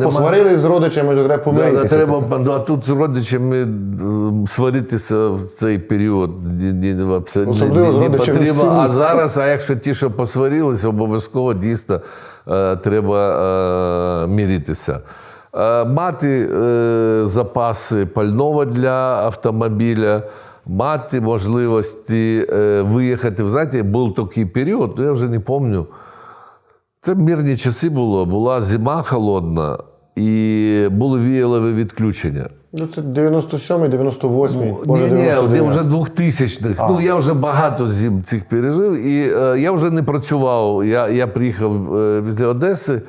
нема. посварились з родичами, то треба Да, помиритися. треба, ну, а тут з родичами е, сваритися в цей період ні, ні, ні, вообще не- Особливо з не, не родичами в потрібно. сім'ї. А зараз, а якщо ті, що посварилися, обов'язково дійсно е, треба е, міритися. Е, мати е, запаси пального для автомобіля, мати можливості е, виїхати. Ви знаєте, був такий період, ну, я вже не пам'ятаю. Це мирні часи було, була зима холодна і були віялові відключення. Ну, це 97-й, 98-й, може ні, ні, 99-й. вже 2000-х. Ну, я вже багато зим цих пережив, і е, я вже не працював. Я, я приїхав е, від Одеси,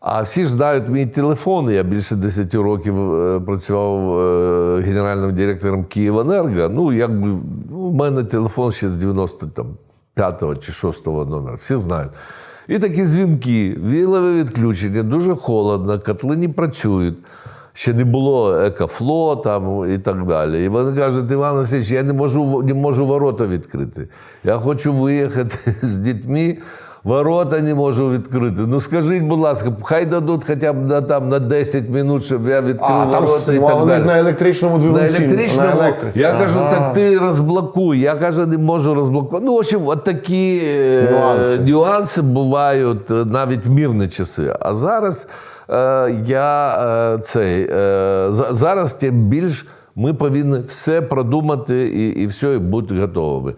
а всі ж знають мій телефон. Я більше 10 років е, працював е, генеральним директором Київенерго. Ну, якби ну, у мене телефон ще з 95-го чи 6-го номера. Всі знають. І такі дзвінки, вілове відключення, дуже холодно, котли не працюють. Ще не було екофло там і так далі. І вони кажуть, Іван Васильович, я не можу, не можу ворота відкрити. Я хочу виїхати з дітьми, ворота не можу відкрити. Ну скажіть, будь ласка, хай дадуть хоча б на, там, на 10 минут, щоб я відкрив А, там і так далі. на електричному двигунці. На електричному. На. Я Ага. кажу, так ти розблокуй. Я кажу, не можу розблокувати. Ну, в общем, от такі е, Нюанси. нюанси бувають е, навіть в мирні часи. А зараз е, я е, цей е, за- зараз тим більш ми повинні все продумати і, і все, і бути готовими.